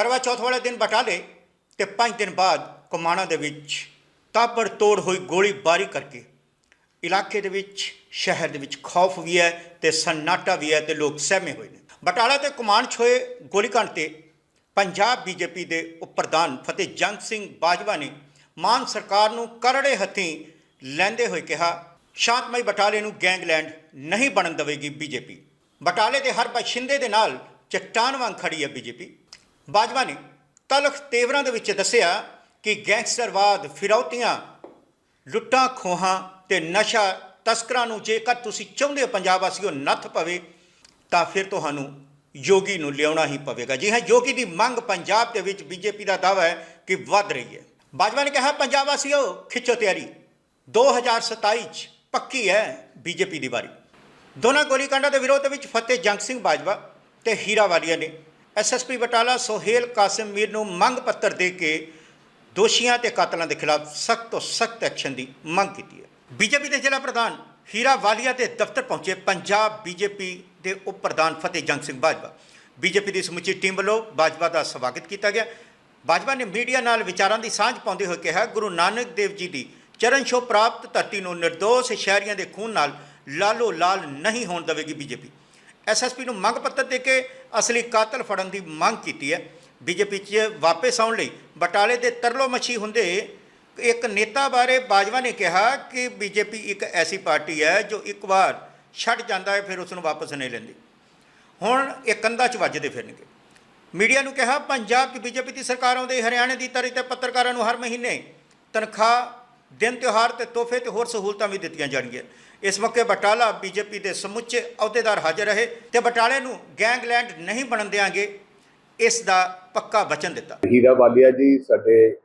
ਕਰਵਾ ਚੌਥ ਵਾਲੇ ਦਿਨ ਬਟਾਲੇ ਤੇ ਪੰਜ ਦਿਨ ਬਾਅਦ ਕਮਾਣਾ ਦੇ ਵਿੱਚ ਤਾਬੜਤੋੜ ਹੋਈ ਗੋਲੀਬਾਰੀ ਕਰਕੇ ਇਲਾਕੇ ਦੇ ਵਿੱਚ, ਸ਼ਹਿਰ ਦੇ ਵਿੱਚ ਖੌਫ ਵੀ ਹੈ ਤੇ ਸੰਨਾਟਾ ਵੀ ਹੈ ਤੇ ਲੋਕ ਸਹਿਮੇ ਹੋਏ ਨੇ। ਬਟਾਲਾ ਤੇ ਕੁਮਾਨ ਛੋਏ ਗੋਲੀकांड ਤੇ ਪੰਜਾਬ ਬੀਜੇਪੀ ਦੇ ਉਪ ਪ੍ਰਧਾਨ ਫਤਿਹ ਜੰਗ ਸਿੰਘ ਬਾਜਵਾ ਨੇ ਮਾਨ ਸਰਕਾਰ ਨੂੰ ਕਰੜੇ ਹੱਥੀਂ ਲੈਂਦੇ ਹੋਏ ਕਿਹਾ, ਸ਼ਾਂਤਮਈ ਬਟਾਲੇ ਨੂੰ ਗੈਂਗਲੈਂਡ ਨਹੀਂ ਬਣਨ ਦੇਵੇਗੀ ਬੀਜੇਪੀ। ਬਟਾਲੇ ਦੇ ਹਰ ਬਸ਼ਿੰਦੇ ਦੇ ਨਾਲ ਚਟਾਨ ਵਾਂਗ ਖੜੀ ਹੈ ਬੀਜੇਪੀ। ਬਾਜਵਾ ਨੇ ਤਲਖ ਤੇਵਰਾਂ ਦੇ ਵਿੱਚ ਦੱਸਿਆ ਕਿ ਗੈਂਗਸਟਰਵਾਦ, ਫਿਰੌਤੀਆਂ, ਲੁੱਟਾਂ, ਖੋਹਾਂ ਤੇ ਨਸ਼ਾ ਤਸਕਰਾਂ ਨੂੰ ਜੇਕਰ ਤੁਸੀਂ ਚਾਹੁੰਦੇ ਹੋ ਪੰਜਾਬ ਵਾਸੀਓ ਨੱਥ ਪਵੇ, ਤਾਂ ਫਿਰ ਤੁਹਾਨੂੰ ਯੋਗੀ ਨੂੰ ਲਿਆਉਣਾ ਹੀ ਪਵੇਗਾ। ਜੀ ਹਾਂ, ਯੋਗੀ ਦੀ ਮੰਗ ਪੰਜਾਬ ਦੇ ਵਿੱਚ ਬੀਜੇਪੀ ਦਾ ਦਾਅਵਾ ਹੈ ਕਿ ਵੱਧ ਰਹੀ ਹੈ। ਬਾਜਵਾ ਨੇ ਕਿਹਾ, ਪੰਜਾਬ ਵਾਸੀਓ, ਖਿੱਚੋ ਤਿਆਰੀ। 2027 ਚ ਪੱਕੀ ਹੈ ਬੀਜੇਪੀ ਦੀ ਵਾਰੀ। ਦੋਨਾਂ ਗੋਲੀਕਾਂਡਾਂ ਦੇ ਵਿਰੋਧ ਵਿੱਚ ਫਤਿਹ ਜੰਗ ਸਿੰਘ ਬਾਜਵਾ ਤੇ ਹੀਰਾ ਵਾਲੀਆ ਨੇ ਐਸਐਸਪੀ ਬਟਾਲਾ ਸੋਹੇਲ ਕਾਸਿਮ ਮੀਰ ਨੂੰ ਮੰਗ ਪੱਤਰ ਦੇ ਕੇ ਦੋਸ਼ੀਆਂ ਤੇ ਕਾਤਲਾਂ ਦੇ ਖਿਲਾਫ ਸਖਤ ਤੋਂ ਸਖਤ ਐਕਸ਼ਨ ਦੀ ਮੰਗ ਕੀਤੀ ਹੈ। ਬੀਜੇਪੀ ਦੇ ਜ਼ਿਲ੍ਹਾ ਪ੍ਰਧਾਨ ਹੀਰਾ ਵਾਲੀਆ ਦੇ ਦਫ਼ਤਰ ਪਹੁੰਚੇ ਪੰਜਾਬ ਬੀਜੇਪੀ ਦੇ ਉਪ ਪ੍ਰਧਾਨ ਫਤਿਹ ਜੰਗ ਸਿੰਘ ਬਾਜਵਾ। ਬੀਜੇਪੀ ਦੀ ਸਮੁੱਚੀ ਟੀਮ ਵੱਲੋਂ ਬਾਜਵਾ ਦਾ ਸਵਾਗਤ ਕੀਤਾ ਗਿਆ। ਬਾਜਵਾ ਨੇ ਮੀਡੀਆ ਨਾਲ ਵਿਚਾਰਾਂ ਦੀ ਸਾਂਝ ਪਾਉਂਦੇ ਹੋਏ ਕਿਹਾ, ਗੁਰੂ ਨਾਨਕ ਦੇਵ ਜੀ ਦੀ ਚਰਨ ਛੋਹ ਪ੍ਰਾਪਤ ਧਰਤੀ ਨੂੰ ਨਿਰਦੋਸ਼ ਸ਼ਹਿਰੀਆਂ ਦੇ ਖੂਨ ਨਾਲ ਲਾਲੋ ਲਾਲ ਨਹੀਂ ਹੋਣ ਦੇਵੇਗੀ ਬੀਜੇਪੀ। ਐਸਐਸਪੀ ਨੂੰ ਮੰਗ ਪੱਤਰ ਦੇ ਕੇ ਅਸਲੀ ਕਾਤਲ ਫੜਨ ਦੀ ਮੰਗ ਕੀਤੀ ਹੈ। ਬੀਜੇਪੀ 'ਚ ਵਾਪਸ ਆਉਣ ਲਈ ਬਟਾਲੇ ਦੇ ਤਰਲੋ ਮੱਛੀ ਹੁੰਦੇ ਇੱਕ ਨੇਤਾ ਬਾਰੇ ਬਾਜਵਾ ਨੇ ਕਿਹਾ ਕਿ ਬੀਜੇਪੀ ਇੱਕ ਐਸੀ ਪਾਰਟੀ ਹੈ ਜੋ ਇੱਕ ਵਾਰ ਛੱਡ ਜਾਂਦਾ ਹੈ, ਫਿਰ ਉਸ ਨੂੰ ਵਾਪਸ ਨਹੀਂ ਲੈਂਦੀ। ਹੁਣ ਇਹ ਕੰਧਾਂ 'ਚ ਵੱਜਦੇ ਫਿਰਨਗੇ। ਮੀਡੀਆ ਨੂੰ ਕਿਹਾ, ਪੰਜਾਬ 'ਚ ਬੀਜੇਪੀ ਦੀ ਸਰਕਾਰ ਆਉਂਦੇ, ਹਰਿਆਣੇ ਦੀ ਤਰੀ ਤੇ ਪੱਤਰਕਾਰਾਂ ਨੂੰ ਹਰ ਮਹੀਨੇ ਤਨਖਾਹ, ਦਿਨ ਤਿਉਹਾਰ ਤੇ ਤੋਹਫੇ ਤੇ ਹੋਰ ਸਹੂਲਤਾਂ ਵੀ ਦਿੱਤੀਆਂ ਜਾਣਗੀਆਂ। ਇਸ ਮੌਕੇ ਬਟਾਲਾ ਬੀਜੇਪੀ ਦੇ ਸਮੁੱਚੇ ਅਹੁਦੇਦਾਰ ਹਾਜ਼ਰ ਰਹੇ ਤੇ ਬਟਾਲੇ ਨੂੰ ਗੈਂਗਲੈਂਡ ਨਹੀਂ ਬਣਨ ਦੇਵਾਂਗੇ ਇਸ ਦਾ ਪੱਕਾ ਵਚਨ ਦਿੱਤਾ। ਹੀਰਾ ਵਾਲੀਆ ਜੀ, ਸਾਡੇ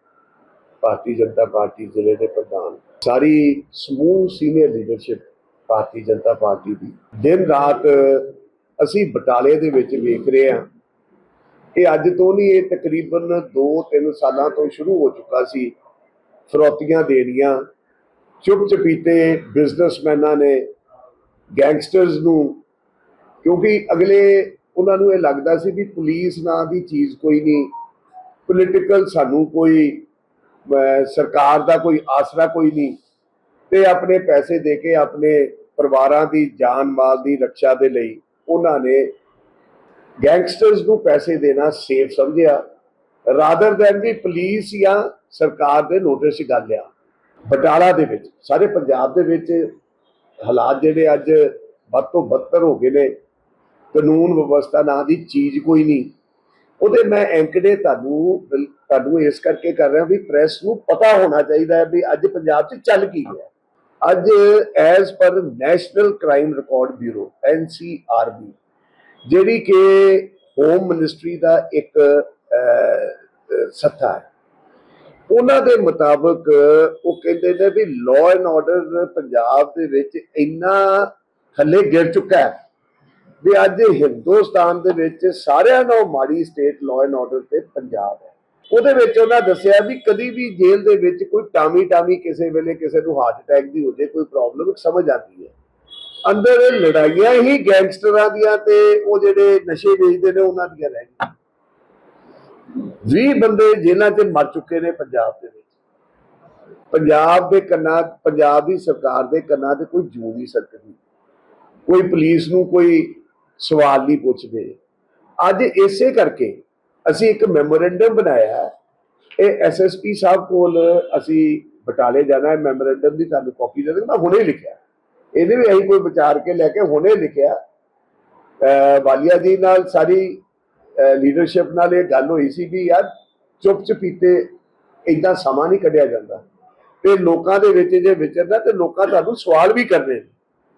ਭਾਰਤੀ ਜਨਤਾ ਪਾਰਟੀ ਜ਼ਿਲ੍ਹੇ ਦੇ ਪ੍ਰਧਾਨ। ਸਾਰੀ ਸਮੂਹ senior leadership Bharatiya Janata party ਦੀ। ਦਿਨ ਰਾਤ ਅਸੀਂ ਬਟਾਲੇ ਦੇ ਵਿੱਚ ਵੇਖ ਰਹੇ ਹਾਂ ਇਹ ਅੱਜ ਤੋਂ ਨਹੀਂ, ਇਹ ਤਕਰੀਬਨ 2-3 ਸਾਲਾਂ ਤੋਂ ਸ਼ੁਰੂ ਹੋ ਚੁੱਕਾ ਸੀ ਫਰੋਤੀਆਂ ਦੇਣੀਆਂ। ਚੁੱਪ ਚਪੀਤੇ ਬਿਜ਼ਨਸਮੈਨਾਂ ਨੇ ਗੈਂਗਸਟਰਸ ਨੂੰ, ਕਿਉਂਕਿ ਅਗਲੇ ਉਹਨਾਂ ਨੂੰ ਇਹ ਲੱਗਦਾ ਸੀ ਵੀ ਪੁਲਿਸ ਨਾਂ ਦੀ ਚੀਜ਼ ਕੋਈ ਨਹੀਂ ਪੋਲੀਟੀਕਲ ਸਾਨੂੰ ਕੋਈ ਸਰਕਾਰ ਦਾ ਕੋਈ ਆਸਰਾ ਕੋਈ ਨਹੀਂ ਤੇ ਆਪਣੇ ਪੈਸੇ ਦੇ ਕੇ ਆਪਣੇ ਪਰਿਵਾਰਾਂ ਦੀ ਜਾਨ ਮਾਲ ਦੀ ਰੱਖਿਆ ਦੇ ਲਈ ਉਹਨਾਂ ਨੇ ਗੈਂਗਸਟਰਸ ਨੂੰ ਪੈਸੇ ਦੇਣਾ ਸੇਫ ਸਮਝਿਆ ਰਾਦਰ ਦੈਨ ਵੀ ਪੁਲਿਸ ਜਾਂ ਸਰਕਾਰ ਦੇ ਨੋਟਿਸ 'ਚ ਗੱਲ ਆ ਬਟਾਲਾ ਦੇ ਵਿੱਚ ਸਾਰੇ ਪੰਜਾਬ ਦੇ ਵਿੱਚ ਹਾਲਾਤ ਜਿਹੜੇ ਅੱਜ ਵੱਧ ਤੋਂ ਬੱਤਰ ਹੋ ਗਏ ਨੇ। ਕਾਨੂੰਨ ਵਿਵਸਥਾ ਨਾਂ ਦੀ ਚੀਜ਼ ਕੋਈ ਨਹੀਂ। ਉਹਦੇ ਮੈਂ ਐਂਕੜੇ ਤੁਹਾਨੂੰ ਤੁਹਾਨੂੰ ਇਸ ਕਰਕੇ ਕਰ ਰਿਹਾ ਵੀ ਪ੍ਰੈਸ ਨੂੰ ਪਤਾ ਹੋਣਾ ਚਾਹੀਦਾ ਹੈ ਵੀ ਅੱਜ ਪੰਜਾਬ 'ਚ ਚੱਲ ਕੀ ਰਿਹਾ। ਅੱਜ as per national crime record bureau NCRB ਜਿਹੜੀ ਕਿ ਹੋਮ ਮਿਨਿਸਟਰੀ ਦਾ ਇੱਕ ਅਹ, ਸੱਥਾ ਹੈ। ਉਹਨਾਂ ਦੇ ਮੁਤਾਬਕ ਉਹ ਕਹਿੰਦੇ ਨੇ ਵੀ ਲਾਅ ਐਂਡ ਆਰਡਰ ਪੰਜਾਬ ਦੇ ਵਿੱਚ ਇੰਨਾ ਥੱਲੇ ਗਿਰ ਚੁੱਕਾ ਹੈ ਵੀ ਅੱਜ ਹਿੰਦੁਸਤਾਨ ਦੇ ਵਿੱਚ ਸਾਰਿਆਂ ਨਾਲੋਂ ਮਾੜੀ ਸਟੇਟ ਲਾਅ ਐਂਡ ਆਰਡਰ ਤੇ ਪੰਜਾਬ ਹੈ। ਉਹਦੇ ਵਿੱਚ ਉਹਨਾਂ ਦੱਸਿਆ ਵੀ ਕਦੀ ਵੀ ਜੇਲ੍ਹ ਦੇ ਵਿੱਚ ਕੋਈ ਟਾਮੀ ਟਾਮੀ ਕਿਸੇ ਵੇਲੇ ਕਿਸੇ ਨੂੰ ਹਾਰਟ ਅਟੈਕ ਦੀ ਹੋ ਜੇ ਕੋਈ ਪ੍ਰੋਬਲਮ ਸਮਝ ਆਉਂਦੀ ਹੈ। ਅੰਦਰ ਲੜਾਈਆਂ ਹੀ ਗੈਂਗਸਟਰਾਂ ਦੀਆਂ ਤੇ ਉਹ ਜਿਹੜੇ ਨਸ਼ੇ ਵੇਚਦੇ ਨੇ ਉਹਨਾਂ ਦੀਆਂ ਰਹਿ ਗਈਆਂ। 20 ਬੰਦੇ ਜੇਲ੍ਹਾਂ 'ਚ ਮਰ ਚੁੱਕੇ ਨੇ ਪੰਜਾਬ ਦੇ ਵਿੱਚ। ਪੰਜਾਬ ਦੇ ਕੰਨਾਂ, ਪੰਜਾਬ ਦੀ ਸਰਕਾਰ ਦੇ ਕੰਨਾਂ ਤੇ ਕੋਈ ਜੂ ਨਹੀਂ। ਸਕਦੀ ਕੋਈ ਪੁਲਿਸ ਨੂੰ ਕੋਈ ਸਵਾਲ ਨਹੀਂ ਪੁੱਛਦੇ। ਅੱਜ ਇਸੇ ਕਰਕੇ ਅਸੀਂ ਇੱਕ ਮੈਮੋਰੈਂਡਮ ਬਣਾਇਆ ਹੈ। ਇਹ ਐਸਐਸਪੀ ਸਾਹਿਬ ਕੋਲ ਅਸੀਂ ਬਟਾਲੇ ਜਾਣਾ ਹੈ। ਮੈਮੋਰੈਂਡਮ ਦੀ ਤੁਹਾਨੂੰ ਕਾਪੀ ਦੇ ਦੇਵਾਂਗਾ ਹੁਣੇ ਲਿਖਿਆ। ਇਹਦੇ ਵੀ ਅਸੀਂ ਕੋਈ ਵਿਚਾਰ ਕੇ ਲੈ ਕੇ ਹੁਣੇ ਲਿਖਿਆ। ਵਾਲੀਆ ਜੀ ਨਾਲ ਸਾਰੀ ਲੀਡਰਸ਼ਿਪ ਨਾਲ ਇਹ ਗੱਲ ਹੋਈ ਸੀ ਵੀ ਯਾਰ ਚੁੱਪ ਚਪੀਤੇ ਇਦਾਂ ਸਮਾਂ ਨਹੀਂ ਕੱਢਿਆ ਜਾਂਦਾ। ਤੇ ਲੋਕਾਂ ਦੇ ਵਿੱਚ ਜੇ ਵਿਚਰਦਾ ਤੇ ਲੋਕਾਂ ਤੁਹਾਨੂੰ ਸਵਾਲ ਵੀ ਕਰਨੇ ਨੇ।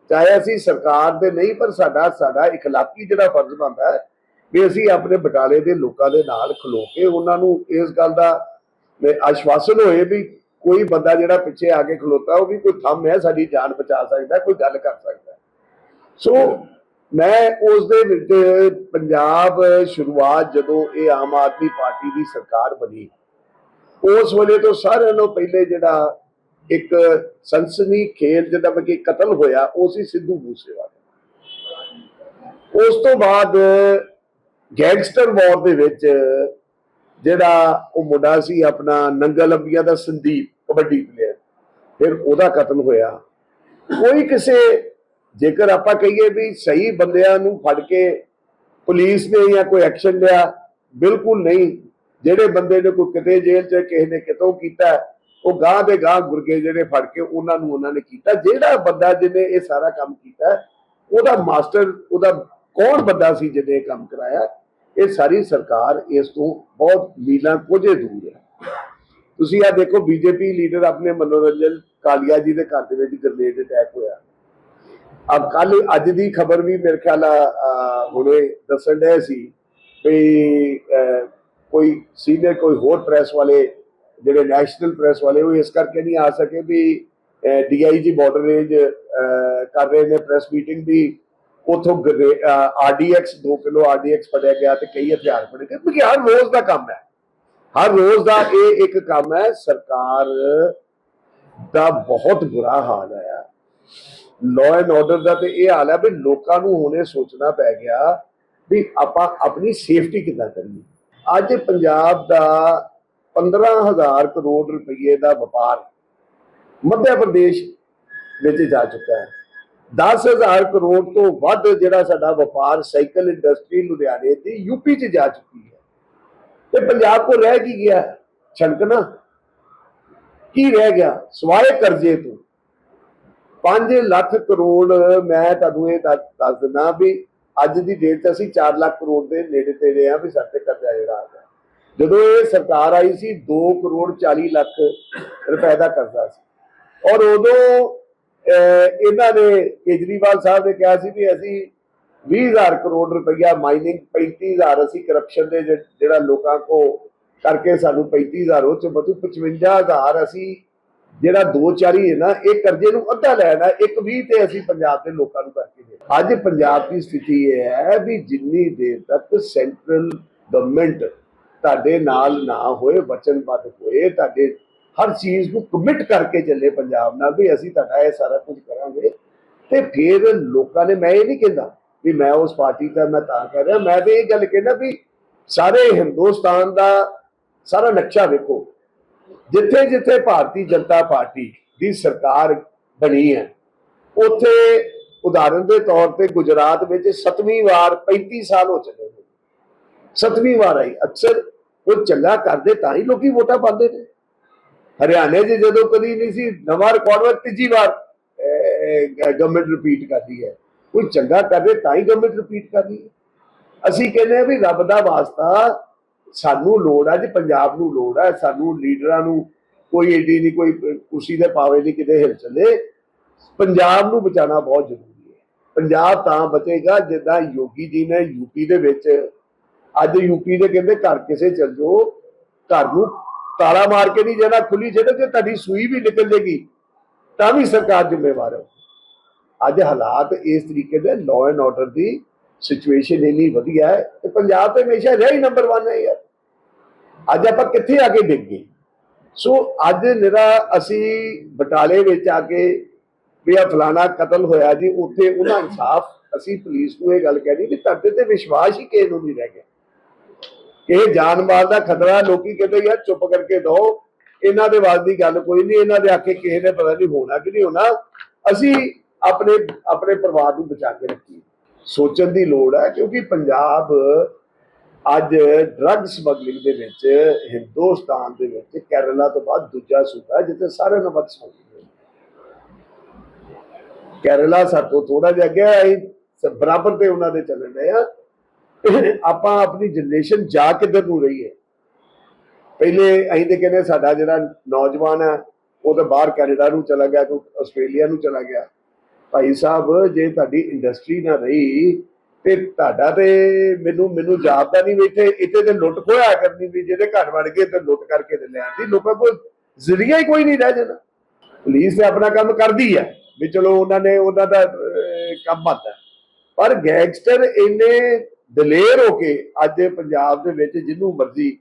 ਚਾਹੇ ਅਸੀਂ ਸਰਕਾਰ ਦੇ ਨਹੀਂ, ਪਰ ਸਾਡਾ ਸਾਡਾ ਇਖਲਾਕੀ ਜਿਹੜਾ ਫਰਜ਼ ਬਣਦਾ ਹੈ ਵੀ ਅਸੀਂ ਆਪਣੇ ਬਟਾਲੇ ਦੇ ਲੋਕਾਂ ਦੇ ਨਾਲ ਖਲੋ ਕੇ ਉਹਨਾਂ ਨੂੰ ਇਸ ਗੱਲ ਦਾ ਵੀ ਆਸ਼ਵਾਸਨ ਹੋਏ ਵੀ ਕੋਈ ਬੰਦਾ ਜਿਹੜਾ ਪਿੱਛੇ ਆ ਕੇ ਖਲੋਤਾ ਉਹ ਵੀ ਕੋਈ ਥੰਮ ਹੈ, ਸਾਡੀ ਜਾਨ ਬਚਾ ਸਕਦਾ, ਕੋਈ ਗੱਲ ਕਰ ਸਕਦਾ। ਸੋ ਮੈਂ ਉਸ ਦੇ ਵਿੱਚ ਪੰਜਾਬ ਸ਼ੁਰੂਆਤ ਜਦੋਂ ਇਹ ਆਮ ਆਦਮੀ ਪਾਰਟੀ ਦੀ ਸਰਕਾਰ ਬਣੀ, ਉਸ ਵੇਲੇ ਤੋਂ ਸਾਰਿਆਂ ਨਾਲੋਂ ਪਹਿਲੇ ਜਿਹੜਾ ਇੱਕ ਸੰਸਨੀ ਖੇਲ ਜਿਹਦਾ ਕਿ ਕਤਲ ਹੋਇਆ, ਉਹ ਸੀ ਸਿੱਧੂ ਮੂਸੇਵਾਲਾ। ਉਸ ਤੋਂ ਬਾਅਦ ਗੈਂਗਸਟਰ ਵਾਰ ਦੇ ਵਿੱਚ ਜਿਹੜਾ ਉਹ ਮੁੰਡਾ ਸੀ ਆਪਣਾ ਨੰਗਲ ਅੰਬੀਆਂ ਦਾ ਸੰਦੀਪ, ਕਬੱਡੀ ਪਲੇਅਰ ਫਿਰ ਉਹਦਾ ਕਤਲ ਹੋਇਆ। ਕੋਈ ਕਿਸੇ ਜੇਕਰ ਆਪਾਂ ਕਹੀਏ ਵੀ ਸਹੀ ਬੰਦਿਆਂ ਨੂੰ ਫੜ ਕੇ ਪੁਲਿਸ ਨੇ ਜਾਂ ਕੋਈ ਐਕਸ਼ਨ ਲਿਆ, ਬਿਲਕੁਲ ਨਹੀਂ। ਜਿਹੜੇ ਬੰਦੇ ਨੇ ਕੋਈ ਕਿਤੇ ਜੇਲ੍ਹ 'ਚ ਕਿਸੇ ਨੇ ਕਿਤੋਂ ਕੀਤਾ, ਉਹ ਗਾਂ ਦੇ ਗਾਂ ਗੁਰਗੇ ਜਿਹੜੇ ਫੜ ਕੇ ਉਹਨਾਂ ਨੂੰ ਉਹਨਾਂ ਨੇ ਕੀਤਾ। ਜਿਹੜਾ ਬੰਦਾ ਜਿਹਨੇ ਇਹ ਸਾਰਾ ਕੰਮ ਕੀਤਾ, ਉਹਦਾ ਮਾਸਟਰ, ਉਹਦਾ ਕੌਣ ਬੰਦਾ ਸੀ ਜਿਹਨੇ ਇਹ ਕੰਮ ਕਰਾਇਆ? ਇਹ ਸਾਰੀ ਸਰਕਾਰ ਇਸ ਤੋਂ ਬਹੁਤ ਮੀਲਾਂ ਕੁਝੇ ਦੂਰ ਹੈ। ਤੁਸੀਂ ਆ ਦੇਖੋ, ਬੀਜੇਪੀ ਲੀਡਰ ਆਪਣੇ ਮਨੋਰੰਜਨ, ਕਾਲੀਆ ਜੀ ਦੇ ਘਰ ਦੇ ਵਿੱਚ ਗ੍ਰਨੇਡ ਅਟੈਕ ਹੋਇਆ। ਅਬ ਕੱਲ ਅੱਜ ਦੀ ਖਬਰ ਵੀ ਮੇਰੇ ਖਿਆਲ ਆ, ਹੁਣੇ ਦੱਸਣ ਡਏ ਸੀ ਵੀ ਅਹ, ਕੋਈ ਸੀਨੀਅਰ ਕੋਈ ਹੋਰ ਪ੍ਰੈਸ ਵਾਲੇ ਜਿਹੜੇ ਨੈਸ਼ਨਲ ਪ੍ਰੈਸ ਵਾਲੇ ਉਹ ਇਸ ਕਰਕੇ ਨਹੀਂ ਆ ਸਕੇ ਵੀ ਡੀਆਈਜੀ ਬਾਰਡਰ ਰੇਂਜ ਕਰ ਰਹੇ ਨੇ ਪ੍ਰੈਸ ਮੀਟਿੰਗ ਵੀ। ਉਥੋਂ ਆਰਡੀਐਕਸ 2 ਕਿਲੋ ਆਰਡੀਐਕਸ ਫੜਿਆ ਗਿਆ ਤੇ ਕਈ ਹਥਿਆਰ ਫੜੇ ਗਏ। ਕਿਉਂਕਿ ਹਰ ਰੋਜ਼ ਦਾ ਕੰਮ ਹੈ। ਹਰ ਰੋਜ਼ ਦਾ ਇਹ ਇੱਕ ਕੰਮ ਹੈ ਸਰਕਾਰ ਦਾ ਬਹੁਤ ਬੁਰਾ ਹਾਲ ਹੈ ਲਾਅ ਐਂਡ ਆਰਡਰ ਦਾ ਤੇ ਇਹ ਹਾਲ ਹੈ ਵੀ ਲੋਕਾਂ ਨੂੰ ਹੁਣੇ ਸੋਚਣਾ ਪੈ ਗਿਆ ਵੀ ਆਪਾਂ ਆਪਣੀ ਸੇਫਟੀ ਕਿੱਦਾਂ ਕਰੀਏ। ਅੱਜ ਪੰਜਾਬ ਦਾ 15000 ਕਰੋੜ ਰੁਪਏ ਦਾ ਵਪਾਰ ਮੱਧ ਪ੍ਰਦੇਸ਼ ਵਿੱਚ ਜਾ ਚੁੱਕਾ ਹੈ। 10000 ਕਰੋੜ ਤੋਂ ਵੱਧ ਜਿਹੜਾ ਸਾਡਾ ਵਪਾਰ ਸਾਈਕਲ ਇੰਡਸਟਰੀ ਲੁਧਿਆਣੇ ਦੀ ਯੂਪੀ 'ਚ ਜਾ ਚੁੱਕੀ ਹੈ। ਤੇ ਪੰਜਾਬ ਕੋ ਰਹਿ ਕੀ ਗਿਆ? ਛਣਕਣਾ ਕੀ ਰਹਿ ਗਿਆ? ਸਵਾਏ ਕਰਜ਼ੇ ਤੋਂ। 5 ਲੱਖ ਕਰੋੜ ਮੈਂ ਤੁਹਾਨੂੰ ਇਹ ਦੱਸ ਦਿੰਦਾ ਵੀ ਅੱਜ ਦੀ ਡੇਟ 'ਚ ਅਸੀਂ 4 ਲੱਖ ਕਰੋੜ ਦੇ ਨੇੜੇ ਤੇੜੇ ਆ ਵੀ ਸਾਡੇ ਕਰਜ਼ਾ ਜਿਹੜਾ ਆ। ਗਿਆ ਜਦੋਂ ਇਹ ਸਰਕਾਰ ਆਈ ਸੀ 2 ਕਰੋੜ 40 ਲੱਖ ਰੁਪਏ ਦਾ ਕਰਜ਼ਾ ਸੀ। ਔਰ ਉਦੋਂ ਇਹਨਾਂ ਨੇ ਕੇਜਰੀਵਾਲ ਸਾਹਿਬ ਨੇ ਕਿਹਾ ਸੀ ਵੀ ਅਸੀਂ 20000 ਕਰੋੜ ਰੁਪਈਆ ਮਾਈਨਿੰਗ 35000 ਅਸੀਂ ਕਰਪਸ਼ਨ ਦੇ ਜਿ- ਜਿਹੜਾ ਲੋਕਾਂ ਕੋ ਕਰਕੇ ਸਾਨੂੰ 35000 ਉਹ ਚ ਬਤੂ 55000 ਅਸੀਂ ਜਿਹੜਾ 240 ਹੈ ਨਾ, ਇਹ ਕਰਜ਼ੇ ਨੂੰ ਅੱਧਾ ਲੈਣਾ, ਇੱਕ 20 ਤੇ ਅਸੀਂ ਪੰਜਾਬ ਦੇ ਲੋਕਾਂ ਨੂੰ ਕਰਕੇ ਦੇ ਅੱਜ ਪੰਜਾਬ ਦੀ ਸਥਿਤੀ ਇਹ ਹੈ ਵੀ ਜਿੰਨੀ ਦੇਰ ਤੱਕ ਸੈਂਟਰਲ ਗਵਰਨਮੈਂਟ ਤੁਹਾਡੇ ਨਾਲ ਨਾ ਹੋਏ, ਵਚਨਬੱਧ ਹੋਏ, ਤੁਹਾਡੇ ਹਰ ਚੀਜ਼ ਨੂੰ ਕਮਿਟ ਕਰਕੇ ਚੱਲੇ ਪੰਜਾਬ ਨਾਲ ਵੀ ਅਸੀਂ ਤੁਹਾਡਾ ਇਹ ਸਾਰਾ ਕੁਝ ਕਰਾਂਗੇ। ਤੇ ਫਿਰ ਲੋਕਾਂ ਨੇ, ਮੈਂ ਇਹ ਨਹੀਂ ਕਹਿੰਦਾ ਵੀ ਮੈਂ ਉਸ ਪਾਰਟੀ ਦਾ ਮੈਂ ਤਾਂ ਕਰ ਰਿਹਾ, ਮੈਂ ਤੇ ਇਹ ਗੱਲ ਕਹਿੰਦਾ ਵੀ ਸਾਰੇ ਹਿੰਦੁਸਤਾਨ ਦਾ ਸਾਰਾ ਨਕਸ਼ਾ ਵੇਖੋ। ਜਿੱਥੇ ਜਿੱਥੇ ਭਾਰਤੀ ਜਨਤਾ ਪਾਰਟੀ ਦੀ ਸਰਕਾਰ ਬਣੀ ਹੈ, ਉੱਥੇ ਉਦਾਹਰਨ ਦੇ ਤੌਰ ਤੇ ਗੁਜਰਾਤ ਵਿੱਚ ਸੱਤਵੀਂ ਵਾਰ 35 ਸਾਲ ਹੋ ਚੁੱਕੇ ਨੇ। ਸੱਤਵੀਂ ਵਾਰ ਆਈ। ਅਕਸਰ ਉਹ ਚੰਗਾ ਕਰਦੇ ਤਾਂ ਹੀ ਲੋਕੀ ਵੋਟਾਂ ਪਾਉਂਦੇ ਨੇ। ਹਰਿਆਣੇ 'ਚ ਜਦੋਂ ਕਦੀ ਨਹੀਂ ਸੀ, ਨਵਾਂ ਰਿਕਾਰਡ ਵਾ ਤੀਜੀ ਵਾਰ ਗਵਰਨਮੈਂਟ ਰਿਪੀਟ ਕਰਦੀ ਹੈ। ਕੋਈ ਚੰਗਾ ਕਰਦੇ ਤਾਂ ਹੀ ਗਵਰਨਮੈਂਟ ਰਿਪੀਟ ਕਰਦੀ ਹੈ। ਅਸੀਂ ਕਹਿੰਦੇ ਆ ਵੀ ਰੱਬ ਦਾ ਵਾਸਤਾ ਸਾਨੂੰ ਲੋੜ ਹੈ ਜੀ, ਪੰਜਾਬ ਨੂੰ ਲੋੜ ਹੈ ਸਾਨੂੰ ਲੀਡਰਾਂ ਨੂੰ ਕੋਈ ਏਡੀ ਨਹੀਂ, ਕੋਈ ਕੁਰਸੀ ਦੇ ਪਾਵੇ ਨਹੀਂ, ਕਿਤੇ ਹਿਲ ਚੱਲੇ। ਪੰਜਾਬ ਨੂੰ ਬਚਾਉਣਾ ਬਹੁਤ ਜ਼ਰੂਰੀ ਹੈ। ਪੰਜਾਬ ਤਾਂ ਬਚੇਗਾ, ਜਿੱਦਾਂ ਯੋਗੀ ਜੀ ਨੇ ਯੂਪੀ ਦੇ ਵਿੱਚ, ਅੱਜ ਯੂਪੀ ਦੇ ਕਹਿੰਦੇ ਘਰ ਕਿਸੇ ਚੱਲ ਜਾਓ, ਘਰ ਨੂੰ ਤਾਲਾ ਮਾਰ ਕੇ ਨਹੀਂ ਜਾਣਾ, ਖੁੱਲੀ ਛੱਡ ਜੇ ਤੁਹਾਡੀ ਸੂਈ ਵੀ ਨਿਕਲ ਜੇਗੀ, ਤਾਂ ਵੀ ਸਰਕਾਰ ਜ਼ਿੰਮੇਵਾਰ ਹੈ। ਅੱਜ ਹਾਲਾਤ ਇਸ ਤਰੀਕੇ ਦੇ ਲਾਅ ਐਂਡ ਆਰਡਰ ਦੀ ਸਿਚੁਏਸ਼ਨ ਇੰਨੀ ਵਧੀਆ ਹੈ ਤੇ ਪੰਜਾਬ ਤੇ ਹਮੇਸ਼ਾ ਰਿਹਾ ਹੀ ਨੰਬਰ 1 ਹੈ ਯਾਰ। ਅੱਜ ਆਪਾਂ ਕਿੱਥੇ ਆ ਕੇ ਡਿੱਗ? ਗਏ ਸੋ ਅੱਜ ਨਿਰਾ ਅਸੀਂ ਬਟਾਲੇ ਵਿੱਚ ਆ ਕੇ ਵੀ ਆ ਫਲਾਣਾ ਕਤਲ ਹੋਇਆ ਜੀ, ਉੱਥੇ ਉਹਨਾਂ ਇਨਸਾਫ, ਅਸੀਂ ਪੁਲਿਸ ਨੂੰ ਇਹ ਗੱਲ ਕਹਿਣੀ ਵੀ ਤੁਹਾਡੇ ਤੇ ਵਿਸ਼ਵਾਸ ਹੀ ਕਿਸੇ ਨੂੰ ਨਹੀਂ ਰਹਿ ਗਿਆ। ਇਹ ਜਾਨ ਮਾਲ ਦਾ ਖਤਰਾ ਲੋਕੀ ਕਹਿੰਦੇ ਯਾਰ ਚੁੱਪ ਕਰਕੇ ਦੋ ਇਹਨਾਂ ਦੇ ਵਾਸ ਦੀ ਗੱਲ ਕੋਈ ਨਹੀਂ, ਇਹਨਾਂ ਦੇ ਆਖੇ ਕਿਸੇ ਨੇ ਪਤਾ ਨਹੀਂ ਹੋਣਾ ਕਿ ਨਹੀਂ ਹੋਣਾ। ਅਸੀਂ ਆਪਣੇ ਆਪਣੇ ਪਰਿਵਾਰ ਨੂੰ ਬਚਾ ਕੇ ਰੱਖੀਏ। ਸੋਚਣ ਦੀ ਲੋੜ ਹੈ, ਕਿਉਂਕਿ ਪੰਜਾਬ ਅੱਜ ਡਰੱਗ ਸਮਗਲਿੰਗ ਦੇ ਵਿੱਚ, ਹਿੰਦੁਸਤਾਨ ਦੇ ਵਿੱਚ, ਕੇਰਲਾ ਤੋਂ ਬਾਅਦ ਦੂਜਾ ਸੂਬਾ ਜਿੱਥੇ ਸਾਰੇ ਨਾਲੋਂ ਵੱਧ ਸਮਗਲਿੰਗ ਕੇਰਲਾ ਸਾਤੋਂ ਥੋੜਾ ਜਿਹਾ ਅੱਗੇ ਹੈ, ਅਸੀਂ ਬਰਾਬਰ ਤੇ ਉਹਨਾਂ ਦੇ ਚੱਲਣ ਰਹੇ ਆ ਆਪਾਂ ਆਪਣੀ ਜਨਰੇਸ਼ਨ ਜਾ ਕਿੱਧਰ ਨੂੰ ਰਹੀ ਹੈ? ਪਹਿਲੇ ਅਸੀਂ ਤੇ ਕਹਿੰਦੇ ਸਾਡਾ ਜਿਹੜਾ ਨੌਜਵਾਨ ਹੈ, ਉਹ ਤਾਂ ਬਾਹਰ ਕੈਨੇਡਾ ਨੂੰ ਚਲਾ ਗਿਆ, ਕੋਈ ਆਸਟ੍ਰੇਲੀਆ ਨੂੰ ਚਲਾ ਗਿਆ। ਭਾਈ ਸਾਹਿਬ ਜੇ ਤੁਹਾਡੀ ਇੰਡਸਟਰੀ ਨਾ ਰਹੀ ਤੇ ਤੁਹਾਡਾ ਤੇ ਮੈਨੂੰ ਮੈਨੂੰ ਜਾਪਦਾ ਨਹੀਂ ਵੀ ਇੱਥੇ ਇੱਥੇ ਤੇ ਲੁੱਟ ਖੋਇਆ ਕਰਨੀ ਵੀ ਜਿਹਦੇ ਘਰ ਵੜ ਗਏ ਤੇ ਲੁੱਟ ਕਰਕੇ ਤੇ ਲੈਣ ਦੀ ਲੋਕਾਂ ਕੋਲ ਜ਼ਰੀਆ ਹੀ ਕੋਈ ਨਹੀਂ ਰਹਿ ਜਾਣਾ ਪੁਲਿਸ ਤੇ ਆਪਣਾ ਕੰਮ ਕਰਦੀ ਹੈ ਵੀ ਚਲੋ ਉਹਨਾਂ ਨੇ ਉਹਨਾਂ ਦਾ ਕੰਮ ਬੰਦਾ ਪਰ ਗੈਂਗਸਟਰ ਇੰਨੇ ਦਲੇਰ ਹੋ ਕੇ ਅੱਜ ਪੰਜਾਬ ਦੇ ਵਿੱਚ ਜਿਹਨੂੰ ਮਰਜ਼ੀ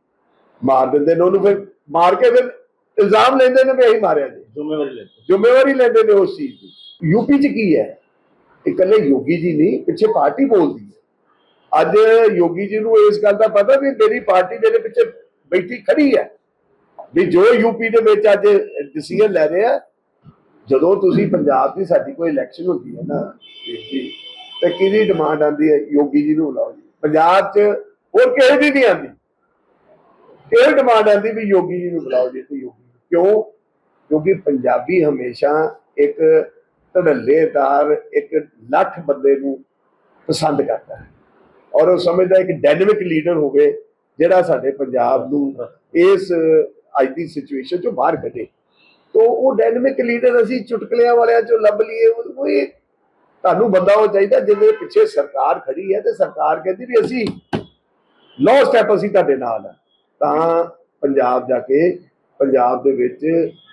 ਮਾਰ ਦਿੰਦੇ ਨੇ ਉਹਨੂੰ ਫਿਰ ਮਾਰ ਕੇ ਫਿਰ ਇਲਜ਼ਾਮ ਲੈਂਦੇ ਨੇ ਵੀ ਅਸੀਂ ਮਾਰਿਆ ਜੀ। ਜ਼ਿੰਮੇਵਾਰੀ ਲੈਂਦੇ ਜ਼ਿੰਮੇਵਾਰੀ ਲੈਂਦੇ ਨੇ ਉਸ ਚੀਜ਼ ਦੀ। ਯੂਪੀ 'ਚ ਕੀ ਹੈ? ਇਕੱਲੇ ਯੋਗੀ ਜੀ ਨਹੀਂ, ਪਿੱਛੇ ਪਾਰਟੀ ਬੋਲਦੀ ਹੈ। ਅੱਜ ਯੋਗੀ ਜੀ ਨੂੰ ਇਸ ਗੱਲ ਦਾ ਪਤਾ ਵੀ ਮੇਰੀ ਪਾਰਟੀ ਮੇਰੇ ਪਿੱਛੇ ਬੈਠੀ ਖੜੀ ਹੈ। ਵੀ ਜੋ ਯੂਪੀ ਦੇ ਵਿੱਚ ਅੱਜ ਡਿਸੀਜਨ ਲੈ ਰਹੇ ਆ ਜਦੋਂ ਤੁਸੀਂ ਪੰਜਾਬ ਦੀ ਸਾਡੀ ਕੋਈ ਇਲੈਕਸ਼ਨ ਹੁੰਦੀ ਹੈ ਨਾ ਤੇ ਕਿਹਦੀ ਡਿਮਾਂਡ ਆਂਦੀ ਹੈ? ਯੋਗੀ ਜੀ ਨੂੰ ਬੁਲਾਓ ਜੀ। ਪੰਜਾਬ 'ਚ ਹੋਰ ਕਿਸੇ ਦੀ ਨਹੀਂ ਆਂਦੀ ਇਹ ਡਿਮਾਂਡ ਆਂਦੀ ਵੀ ਯੋਗੀ ਜੀ ਨੂੰ ਬੁਲਾਓ ਜੀ ਤੇ ਯੋਗੀ ਕਿਉਂ? ਕਿਉਂਕਿ ਪੰਜਾਬੀ ਹਮੇਸ਼ਾ ਇੱਕ ਧੜੱਲੇਦਾਰ ਇੱਕ ਲੱਠ ਬੰਦੇ ਨੂੰ ਪਸੰਦ ਕਰਦਾ ਹੈ। ਔਰ ਉਹ ਸਮਝਦਾ ਹੈ ਡਾਇਨਾਮਿਕ ਲੀਡਰ ਹੋਵੇ, ਜਿਹੜਾ ਸਾਡੇ ਪੰਜਾਬ ਨੂੰ ਇਸ ਅੱਜ ਦੀ ਸਿਚੁਏਸ਼ਨ ਚੋਂ ਬਾਹਰ ਕੱਢੇ। ਤੋ ਉਹ ਡਾਇਨਾਮਿਕ ਲੀਡਰ ਅਸੀਂ ਚੁਟਕਲਿਆਂ ਵਾਲਿਆਂ ਚੋਂ ਲੱਭ ਲਈਏ, ਉਹ ਤੁਹਾਨੂੰ ਬੰਦਾ ਉਹ ਚਾਹੀਦਾ ਜਿਹਦੇ ਪਿੱਛੇ ਸਰਕਾਰ ਖੜੀ ਹੈ ਤੇ ਸਰਕਾਰ ਕਹਿੰਦੀ ਵੀ ਅਸੀਂ ਲੋ ਸਟੈਪ ਅਸੀਂ ਤੁਹਾਡੇ ਨਾਲ ਆ। ਤਾਂ ਪੰਜਾਬ ਜਾ ਕੇ ਪੰਜਾਬ ਦੇ ਵਿੱਚ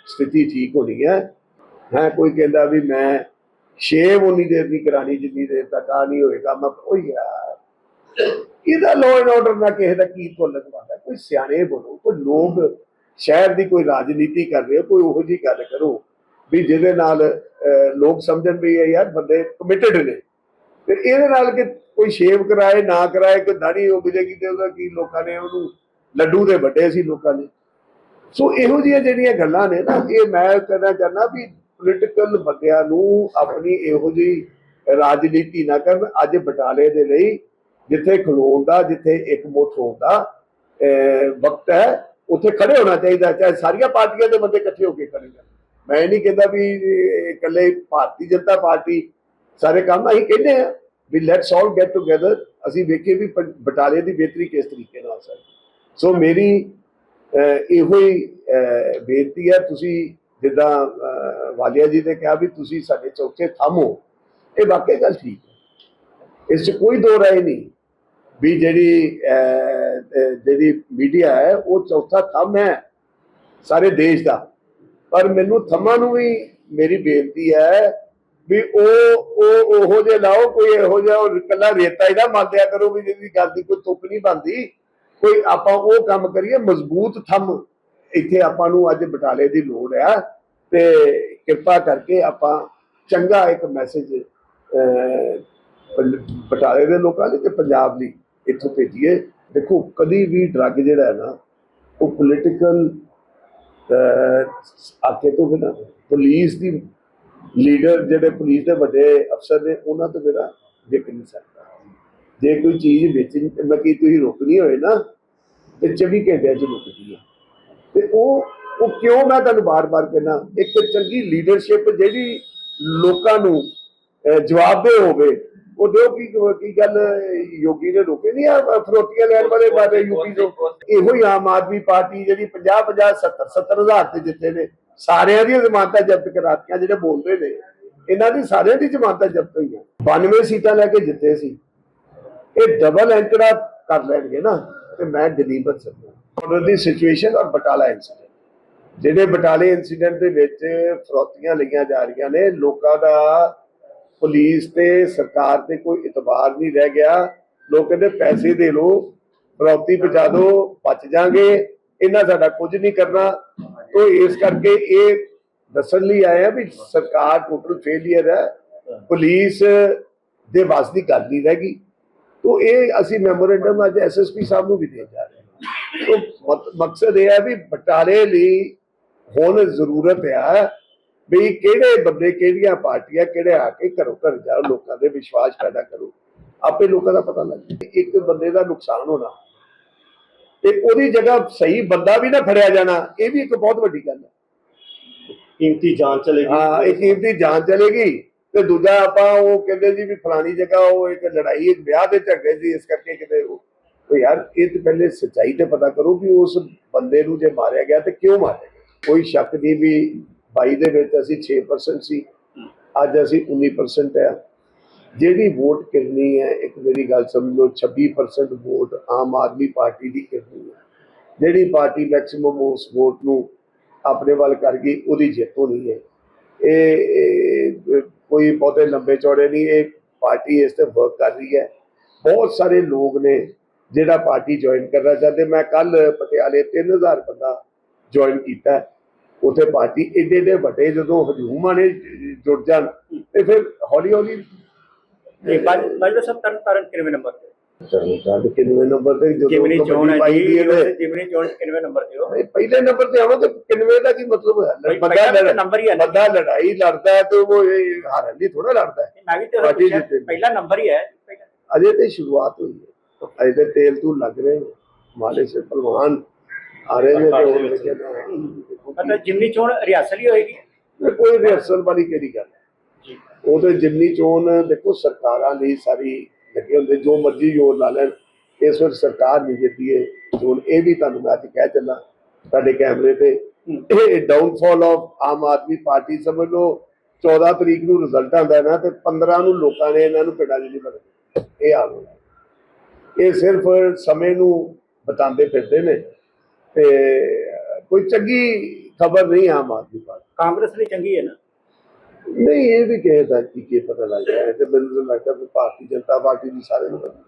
ਸਥਿਤੀ ਠੀਕ ਹੋਣੀ ਹੈ। ਹੈ, ਕੋਈ ਕਹਿੰਦਾ ਵੀ ਮੈਂ ਸ਼ੇਵ ਉਨੀ ਦੇਰ ਨਹੀਂ ਕਰਾਣੀ, ਜਿੰਨੀ ਦੇਰ ਤੱਕ ਆ ਨਹੀਂ ਹੋਏਗਾ, ਮੈਂ ਉਹ ਯਾਰ, ਇਹਦਾ ਲਾਅ ਐਂਡ ਆਰਡਰ ਨਾ ਕਿਸੇ ਦਾ ਕੀ ਭੁੱਲ ਲਗਵਾਉਂਦਾ ਕੋਈ ਸਿਆਣੇ ਬਣੋ, ਕੋਈ ਲੋਕ ਸ਼ਹਿਰ ਦੀ ਕੋਈ ਰਾਜਨੀਤੀ ਕਰ ਰਹੇ ਹੋ, ਕੋਈ ਉਹੋ ਜੀ ਗੱਲ ਕਰੋ ਵੀ ਜਿਹਦੇ ਨਾਲ ਲੋਕ ਸਮਝਣ ਵੀ ਇਹ ਯਾਰ ਬੰਦੇ ਕਮਿਟਡ ਨੇ। ਤੇ ਇਹਦੇ ਨਾਲ ਕਿ ਕੋਈ ਸ਼ੇਵ ਕਰਾਏ, ਨਾ ਕਰਾਏ ਕੋਈ ਦਾੜੀ ਉੱਗ ਜਾਏਗੀ ਤੇ ਉਹਦਾ ਕੀ ਲੋਕਾਂ ਨੇ ਉਹਨੂੰ ਲੱਡੂ ਦੇ ਵੱਡੇ ਸੀ ਲੋਕਾਂ ਨੇ ਸੋ ਇਹੋ ਜਿਹੀਆਂ ਜਿਹੜੀਆਂ ਗੱਲਾਂ ਨੇ ਨਾ, ਇਹ ਮੈਂ ਕਹਿਣਾ ਚਾਹੁੰਦਾ ਵੀ ਪੋਲੀਟੀਕਲ ਬੰਦਿਆਂ ਨੂੰ ਆਪਣੀ ਇਹੋ ਜਿਹੀ ਰਾਜਨੀਤੀ ਨਾ ਕਰਨ, ਅੱਜ ਬਟਾਲੇ ਦੇ ਲਈ ਜਿੱਥੇ ਖਲੋਣ ਦਾ, ਜਿੱਥੇ ਇੱਕ ਮੁੱਠ ਹੋਣ ਦਾ ਵਕਤ ਹੈ, ਉੱਥੇ ਖੜੇ ਹੋਣਾ ਚਾਹੀਦਾ, ਚਾਹੇ ਸਾਰੀਆਂ ਪਾਰਟੀਆਂ ਦੇ ਬੰਦੇ ਇਕੱਠੇ ਹੋ ਕੇ ਖੜੇ ਕਰਨ ਮੈਂ ਇਹ ਨਹੀਂ ਕਹਿੰਦਾ ਵੀ ਇਕੱਲੇ ਭਾਰਤੀ ਜਨਤਾ ਪਾਰਟੀ ਸਾਰੇ ਕੰਮ ਅਸੀਂ ਕਹਿੰਦੇ ਆ ਵੀ ਲੈਟਸ ਆਲ ਗੈਟ ਟੂਗੇਦਰ ਅਸੀਂ ਵੇਖੀਏ ਵੀ ਬਟਾਲੇ ਦੀ ਬਿਹਤਰੀ ਕਿਸ ਤਰੀਕੇ ਨਾਲ ਹੋ। ਸੋ ਮੇਰੀ ਇਹੋ ਹੀ ਬੇਨਤੀ ਹੈ, ਤੁਸੀਂ ਜਿੱਦਾਂ ਅਹ, ਵਾਲੀਆ ਜੀ ਨੇ ਕਿਹਾ ਵੀ ਤੁਸੀਂ ਸਾਡੇ ਚੌਥੇ ਥੰਮ ਹੋ। ਇਹ ਵਾਕਈ ਗੱਲ ਠੀਕ ਹੈ। ਇਸ 'ਚ ਕੋਈ ਦੋ ਰਾਏ ਨਹੀਂ। ਵੀ ਜਿਹੜੀ ਜਿਹੜੀ ਮੀਡੀਆ ਹੈ ਉਹ ਚੌਥਾ ਥੰਮ ਹੈ ਸਾਰੇ ਦੇਸ਼ ਦਾ। ਪਰ ਮੈਨੂੰ ਥੰਮਾਂ ਨੂੰ ਵੀ ਮੇਰੀ ਬੇਨਤੀ ਹੈ ਵੀ ਉਹ ਉਹ ਉਹੋ ਜੇ ਲਾਓ ਕੋਈ ਇਹੋ ਜਿਹਾ ਉਹ ਇਕੱਲਾ ਰੇਤਾ ਹੀ ਨਾ ਕਰੋ ਵੀ ਜਿਹਦੀ ਗੱਲ ਦੀ ਕੋਈ ਤੁਕ ਨਹੀਂ ਬਣਦੀ। ਕੋਈ ਆਪਾਂ ਉਹ ਕੰਮ ਕਰੀਏ ਮਜ਼ਬੂਤ ਥੰਮ। ਇੱਥੇ ਆਪਾਂ ਨੂੰ ਅੱਜ ਬਟਾਲੇ ਦੀ ਲੋੜ ਆ। ਤੇ ਕਿਰਪਾ ਕਰਕੇ ਆਪਾਂ ਚੰਗਾ ਇੱਕ ਮੈਸੇਜ ਬਟਾਲੇ ਦੇ ਲੋਕਾਂ ਲਈ ਤੇ ਪੰਜਾਬ ਲਈ ਇੱਥੋਂ ਭੇਜੀਏ। ਦੇਖੋ, ਕਦੀ ਵੀ ਡਰੱਗ ਜਿਹੜਾ ਹੈ ਨਾ, ਉਹ ਪੋਲੀਟੀਕਲ ਆਕੇ ਤੋਂ ਬਿਨਾ ਪੁਲਿਸ ਦੀ ਲੀਡਰ ਜਿਹੜੇ ਪੁਲਿਸ ਦੇ ਵੱਡੇ ਅਫਸਰ ਨੇ, ਉਹਨਾਂ ਤੋਂ ਬਿਨਾ ਵਿਕ ਨਹੀਂ ਸਕਦਾ। ਜੇ ਕੋਈ ਚੀਜ਼ ਵਿੱਚ ਮਤਲਬ ਕਿ ਤੁਸੀਂ ਰੁਕਣੀ ਹੋਏ ਨਾ, ਤੇ 24 ਘੰਟਿਆਂ ਚ ਰੁਕਦੀ ਹੈ। ਤੇ ਉਹ ਉਹ ਕਿਉਂ ਮੈਂ ਤੁਹਾਨੂੰ ਬਾਰ-ਬਾਰ ਕਹਿੰਦਾ ਇੱਕ ਚੰਗੀ ਲੀਡਰਸ਼ਿਪ ਜਿਹੜੀ ਲੋਕਾਂ ਨੂੰ ਅਹ, ਜਵਾਬਦੇਹ ਹੋਵੇ ਉਹ ਦਿਓ ਕੀ ਕੀ ਗੱਲ ਯੋਗੀ ਨੇ ਰੋਕੇ ਨਹੀਂ ਆ ਫਰੋਟੀਆਂ ਲੈਣ ਵਾਲੇ ਬਾਰੇ ਯੂਪੀ ਤੋਂ? ਇਹੋ ਹੀ ਆਮ ਆਦਮੀ ਪਾਰਟੀ ਜਿਹੜੀ 50 50 70 70 ਤੇ ਜਿੱਤੇ ਨੇ ਸਾਰਿਆਂ ਦੀਆਂ ਜ਼ਮਾਨਤਾਂ ਜ਼ਬਤ ਕਰਾਤੀਆਂ ਜਿਹੜੇ ਬੋਲਦੇ ਨੇ ਇਹਨਾਂ ਦੀ ਸਾਰਿਆਂ ਦੀ ਜ਼ਮਾਨਤਾਂ ਜ਼ਬਤ ਹੋਈਆਂ। 92 ਸੀਟਾਂ ਲੈ ਕੇ ਜਿੱਤੇ ਸੀ। ਇਹ ਡਬਲ ਐਂਕੜਾ ਕਰ ਲੈਣਗੇ ਨਾ ਤੇ ਮੈਂ ਦਲੀਪ ਸਕਦਾ। ਉਹਨਾਂ ਦੀ ਸਿਚੁਏਸ਼ਨ ਔਰ ਬਟਾਲਾ ਇਨਸੀਡੈਂਟ ਜਿਹੜੇ ਬਟਾਲੇ ਇਨਸੀਡੈਂਟ ਦੇ ਵਿੱਚ ਫਰੋਤੀਆਂ ਲਈਆਂ ਜਾ ਰਹੀਆਂ ਨੇ, ਲੋਕਾਂ ਦਾ ਪੁਲਿਸ ਤੇ ਸਰਕਾਰ ਤੇ ਕੋਈ ਇਤਬਾਰ ਨਹੀਂ ਰਹਿ ਗਿਆ। ਲੋਕ ਕਹਿੰਦੇ ਪੈਸੇ ਦੇ ਲਓ, ਫਰੌਤੀ ਬਚਾ ਦਿਓ ਬਚ ਜਾਾਂਗੇ। ਇਹਨਾਂ ਸਾਡਾ ਕੁਝ ਨਹੀਂ ਕਰਨਾ। ਤੋਂ ਇਸ ਕਰਕੇ ਇਹ ਦੱਸਣ ਲਈ ਆਏ ਆ ਵੀ ਸਰਕਾਰ ਟੋਟਲ ਫੇਲਿਅਰ ਹੈ। ਪੁਲਿਸ ਦੇ ਵੱਸ ਦੀ ਗੱਲ ਨਹੀਂ ਰਹਿ ਗਈ। ਤੋਂ ਇਹ ਅਸੀਂ ਮੈਮੋਰੈਂਡਮ ਅੱਜ ਐਸਐਸਪੀ ਸਾਹਿਬ ਨੂੰ ਵੀ ਦੇ ਜਾ ਰਹੇ ਹਾਂ। ਮਕਸਦ ਇਹ ਹੈ ਵੀ ਬਟਾਲੇ ਲਈ ਹੁਣ ਜ਼ਰੂਰਤ ਹੈ ਵੀ ਕਿਹੜੇ ਬੰਦੇ ਕਿਹੜੀਆਂ ਪਾਰਟੀਆਂ ਕਿਹੜੇ ਆ ਕੇ ਘਰੋਂ ਘਰ ਜਾਓ ਲੋਕਾਂ ਦੇ ਵਿਸ਼ਵਾਸ ਪੈਦਾ ਕਰੋ। ਆਪੇ ਲੋਕਾਂ ਦਾ ਪਤਾ ਲੱਗ ਇੱਕ ਬੰਦੇ ਦਾ ਨੁਕਸਾਨ ਹੋਣਾ। ਤੇ ਉਹਦੀ ਜਗ੍ਹਾ ਸਹੀ ਬੰਦਾ ਵੀ ਨਾ ਫੜਿਆ ਜਾਣਾ ਇਹ ਵੀ ਇੱਕ ਬਹੁਤ ਵੱਡੀ ਗੱਲ ਹੈ। ਕੀਮਤੀ ਜਾਨ ਚਲੇਗੀ। ਹਾਂ ਇੱਕ ਕੀਮਤੀ ਜਾਨ ਚਲੇਗੀ। ਤੇ ਦੂਜਾ ਆਪਾਂ ਉਹ ਕਹਿੰਦੇ ਜੀ ਵੀ ਫਲਾਣੀ ਜਗ੍ਹਾ ਉਹ ਇੱਕ ਲੜਾਈ ਇੱਕ ਵਿਆਹ ਦੇ ਝਗੜੇ ਸੀ ਇਸ ਕਰਕੇ ਕਿਤੇ ਉਹ ਯਾਰ ਇਹ ਤੇ ਪਹਿਲੇ ਸੱਚਾਈ ਤੇ ਪਤਾ ਕਰੋ ਵੀ ਉਸ ਬੰਦੇ ਨੂੰ ਜੇ ਮਾਰਿਆ ਗਿਆ ਤੇ ਕਿਉਂ ਮਾਰਿਆ ਕੋਈ ਸ਼ੱਕ ਨਹੀਂ ਵੀ 22 ਦੇ ਵਿੱਚ ਅਸੀਂ 6% ਸੀ। ਅੱਜ ਅਸੀਂ 19% ਆ। ਜਿਹੜੀ ਵੋਟ ਕਿਰਨੀ ਹੈ, ਇੱਕ ਮੇਰੀ ਗੱਲ ਸਮਝ ਲਓ 26% ਵੋਟ ਆਮ ਆਦਮੀ ਪਾਰਟੀ ਦੀ ਕਿਰਨੀ ਹੈ। ਜਿਹੜੀ ਪਾਰਟੀ ਮੈਕਸਿਮਮ ਉਸ ਵੋਟ ਨੂੰ ਆਪਣੇ ਵੱਲ ਕਰ ਗਈ, ਉਹਦੀ ਜਿੱਤ ਹੋਣੀ ਹੈ। ਇਹ ਕੋਈ ਬਹੁਤੇ ਲੰਬੇ ਚੌੜੇ ਨਹੀਂ, ਇਹ ਪਾਰਟੀ ਇਸ ਤੇ ਵਰਕ ਕਰ ਰਹੀ ਹੈ। ਬਹੁਤ ਸਾਰੇ ਲੋਕ ਨੇ ਜਿਹੜਾ ਪਾਰਟੀ ਜੁਆਇਨ ਕਰਨਾ ਚਾਹਤੇ ਮੈਂ ਕੱਲ ਪਟਿਆਲੇ 3000 ਬੰਦਾ ਜੁਆਇਨ ਕੀਤਾ। ਉਥੇ ਪਾਰਟੀ ਏਡੇ ਏਡੇ ਵੱਡੇ ਜਦੋਂ ਹਜੂਮਾਂ ਨੇ ਜੁੜ ਜਾਣ ਤੇ ਫਿਰ ਹੌਲੀ ਹੌਲੀ ਤੇ ਬਾਜਵਾ ਸਾਹਿਬ ਤਰਨ ਤਾਰਨ ਕਿੰਨਵੇਂ ਨੰਬਰ ਤੇ? ਚਲੋ ਤਾਂ ਕਿੰਨੇ ਨੰਬਰ ਤੇ ਜਦੋਂ ਜਿਮਨੀ ਚੋਣ ਹੈ ਪਾਈ ਦੀ ਜੀ ਇਹਨੇ ਜਿਮਨੀ ਚੋਣ 'ਚ ਕਿੰਨਵੇਂ ਨੰਬਰ ਤੇ ਹੋ? ਨਹੀਂ, ਪਹਿਲੇ ਨੰਬਰ ਤੇ ਆਵਾਂ ਤੇ ਕਿੰਨਵੇਂ ਦਾ ਕੀ ਮਤਲਬ ਹੈ? ਬੰਦਾ ਪਹਿਲਾ ਲੜ- ਨੰਬਰ ਹੀ ਹੈ ਨਾ ਬੰਦਾ ਲੜਾਈ ਲੜਦਾ ਹੈ ਤੇ ਉਹ ਇਹ ਹਾਰਨ ਦੀ ਥੋੜਾ ਲੜਦਾ ਹੈ। ਮੈਂ ਵੀ ਤੇ ਪਾਰਟੀ ਪੁੱਛਿਆ ਜਿੱਤੇ। ਪਹਿਲਾ ਨੰਬਰ ਹੀ ਹੈ। ਪਹਿਲਾ। ਅਜੇ ਤੇ ਸ਼ੁਰੂਆਤ ਹੋਈ ਹੈ। ਅਜੇ ਤੇ ਤੇਲ ਤੂੰ ਲੱਗ ਰਹੇ ਮਾਲੇ ਸੇ ਪਹਿਲਵਾਨ ਆ ਰਹੇ ਨੇ ਤੇ ਹੁਣ ਦੇਖਿਆ ਮਤਲਬ ਜਿਮਨੀ ਚੋਣ ਰਿਆਸਲ ਹੀ ਹੋਏਗੀ? ਤੇ ਕੋਈ ਰਿਹਰਸਲ ਵਾਲੀ ਕਿਹੜੀ ਗੱਲ ਹੈ? ਉਹ ਤੇ ਜਿੰਨੀ ਚੋਣ ਦੇਖੋ ਸਰਕਾਰਾਂ ਲਈ ਸਾਰੀ ਲੱਗੇ ਹੁੰਦੇ ਜੋ ਮਰਜ਼ੀ ਜ਼ੋਰ ਲਾ ਲੈਣ। ਇਸ ਵਾਰ ਸਰਕਾਰ ਨਹੀਂ ਜਿੱਤੀ ਹੈ। ਹੁਣ ਇਹ ਵੀ ਤੁਹਾਨੂੰ ਮੈਂ ਅੱਜ ਕਹਿ ਚੱਲਾਂ ਤੁਹਾਡੇ ਕੈਮਰੇ ਤੇ। ਇਹ downfall of Aam Aadmi Party ਸਮਝ ਲਓ 14 ਤਰੀਕ ਨੂੰ ਰਿਜ਼ਲਟ ਆਉਂਦਾ ਹੈ ਨਾ ਤੇ 15 ਨੂੰ ਲੋਕਾਂ ਨੇ ਇਹਨਾਂ ਨੂੰ ਪਿੰਡਾਂ 'ਚ ਨਹੀਂ ਬਦਲਿਆ ਇਹ ਹਾਲ ਹੋਇਆ ਇਹ ਸਿਰਫ ਸਮੇਂ ਨੂੰ ਬਤਾਉਂਦੇ ਫਿਰਦੇ ਨੇ। ਤੇ ਕੋਈ ਚੰਗੀ ਖਬਰ ਨਹੀਂ ਆਮ ਆਦਮੀ ਪਾਰਟੀ। ਕਾਂਗਰਸ ਲਈ ਚੰਗੀ ਹੈ ਨਾ? ਨਹੀਂ ਇਹ ਵੀ ਕਿਸੇ ਦਾ ਕੀ ਕੀ ਪਤਾ ਲੱਗ ਹੈ ਤੇ ਮੈਨੂੰ ਤਾਂ ਲੱਗਦਾ ਭਾਰਤੀ ਜਨਤਾ ਪਾਰਟੀ ਦੀ ਸਾਰੇ ਨੂੰ ਪਤਾ।